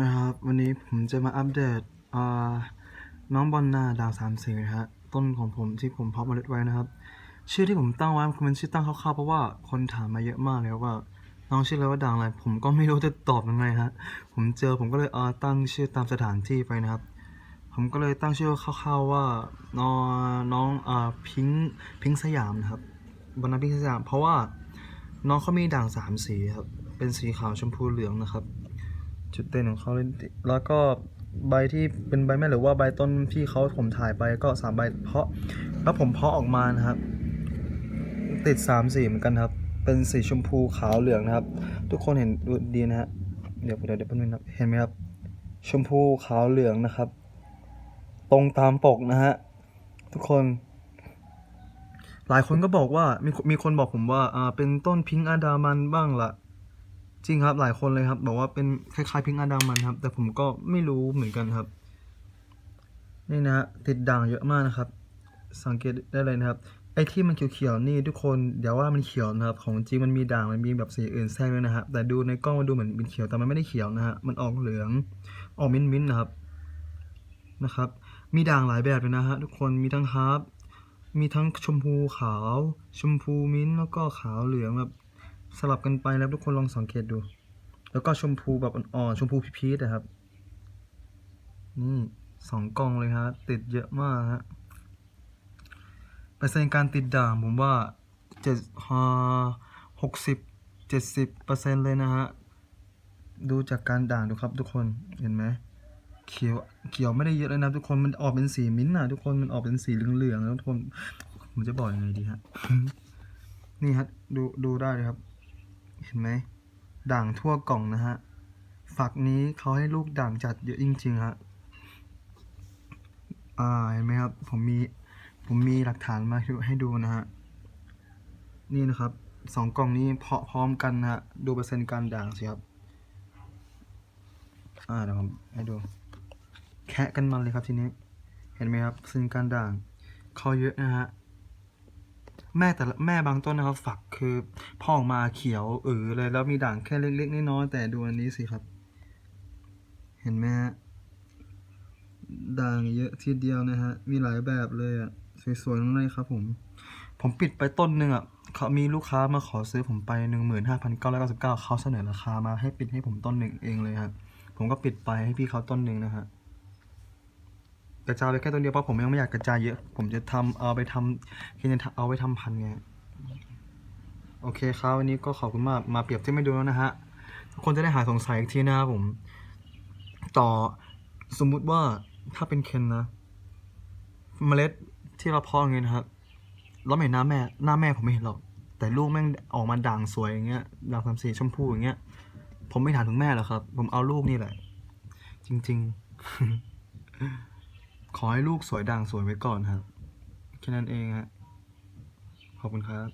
นะครับ วันนี้ผมจะมาอัปเดตน้องบอลนาดาวสามสีนะฮะต้นของผมที่ผมเพาะเมล็ดไว้นะครับ ชื่อที่ผมตั้งไว้มันชื่อตั้งคร่าวๆเพราะว่าคนถามมาเยอะมากเลยว่าน้องชื่ออะไรว่าดังอะไร ผมก็ไม่รู้จะตอบยังไงฮะผมเจอผมก็เลยเออตั้งชื่อตามสถานที่ไปนะครับ ผมก็เลยตั้งชื่อคร่าวๆว่าน้องน้องอ่าพิงพิงสยามนะครับบอลนาพิงสยาม เพราะว่าน้องเขามีด่างสามสีครับเป็นสีขาวชมพูเหลืองนะครับ จุดเด่นของเขาเลยแล้วก็ใบที่เป็นใบแม่หรือว่าใบต้นที่เขาผมถ่ายไปก็สามใบเพาะแล้วผมเพาะออกมานะครับ ติดสามสีเหมือนกันครับ เป็นสีชมพูขาวเหลืองนะครับ ทุกคนเห็นดูดีนะฮะเดี๋ยวเดี๋ยวเดี๋ยวแป๊บนึงนครับเห็นไหมครับ ชมพูขาวเหลืองนะครับ ตรงตามปกนะฮะทุกคน หลายคนก็บอกว่ามีมีคนบอกผมว่าอ่าเป็นต้นพิงค์อาดามันบ้างละ จริงครับหลายคนเลยครับบอกว่าเป็นคล้ายๆพิงค์อาดามันครับ แต่ผมก็ไม่รู้เหมือนกันครับ นี่นะฮะติดด่างเยอะมากนะครับ สังเกตได้เลยนะครับไอ้ที่มันเขียวๆนี่ทุกคนเดี๋ยวว่ามันเขียวนะครับ ของจริงมันมีด่างมันมีแบบสีอื่นแทรกด้วยนะฮะแต่ดูในกล้องมันดูเหมือนเป็นเขียวแต่มันไม่ได้เขียวนะฮะมันออกเหลืองออกมิ้นท์ๆนะครับนะครับ มีด่างหลายแบบเลยนะฮะทุกคนมีทั้งฮาร์ปมีทั้งชมพูขาว ชมพูมิ้นท์แล้วก็ขาวเหลืองแบบ สลับกันไปแล้วทุกคนลองสังเกตดู แล้วก็ชมพูแบบอ่อนๆชมพูพีชๆนะครับ นี่สองกล่องเลยฮะ ติดเยอะมากฮะเปอร์เซ็นต์การติดด่างผมว่าเจ็ดหกสิบเจ็ดสิบเปอร์เซ็นต์เลยนะฮะ ดูจากการด่างดูครับทุกคนเห็นไหมเขียวเขียวไม่ได้เยอะเลยนะทุกคนมันออกเป็นสีมิ้นท์นะทุกคนมันออกเป็นสีเหลืองๆแล้วทุกคนผมจะบอกยังไงดีฮะ นี่ฮะดูดูได้เลยครับ เห็นไหมด่างทั่วกล่องนะฮะฝักนี้เขาให้ลูกด่างจัดเยอะจริงๆฮะอ่าเห็นไหมครับผมมีผมมีหลักฐานมาให้ดูนะฮะนี่นะครับสองกล่องนี้เพาะพร้อมกันนะฮะดูเปอร์เซ็นต์การด่างสิครับอ่าเดี๋ยวผมให้ดู แคะกันมันเลยครับทีนี้ เห็นไหมครับเปอร์เซึ่งการด่างเขาเยอะนะฮะ แม่แต่ละแม่บางต้นนะครับ ฝักคือพ่อออกมาเขียวเออเลยแล้วมีด่างแค่เล็กๆน้อยๆแต่ดูอันนี้สิครับ เห็นไหมฮะด่างเยอะทีเดียวนะฮะ มีหลายแบบเลยอะสวยๆทั้งนั้นเลยครับ ผม ผมปิดไปต้นหนึ่งอะเขามีลูกค้ามาขอซื้อผมไปหนึ่งหมื่นห้าพันเก้าร้อยเก้าสิบเก้าเขาเสนอราคามาให้ปิดให้ผมต้นหนึ่งเองเลยครับผมก็ปิดไปให้พี่เขาต้นหนึ่งนะฮะ กระจายไปแค่ตัวเดียวเพราะผมยังไม่อยากกระจายเยอะ ผมจะทำเอาไปทำคือจะเอาไปทำพันไงโอเคครับวันนี้ก็ขอบคุณมากมาเปรียบเทียบให้ดูแล้วนะฮะทุกคนจะได้หายสงสัยอีกทีนะครับผม ต่อสมมุติว่าถ้าเป็นเคนนะ เมล็ดที่เราเพาะเงี้ยนะครับเราไม่เห็นหน้าแม่หน้าแม่ผมไม่เห็นหรอกแต่ลูกแม่งออกมาด่างสวยอย่างเงี้ยด่างสามสีชมพูอย่างเงี้ย ผมไม่ถามถึงแม่หรอกครับ ผมเอาลูกนี่แหละ จริง ๆ ขอให้ลูกสวยดังสวยไว้ก่อนครับ แค่นั้นเองฮะ ขอบคุณครับ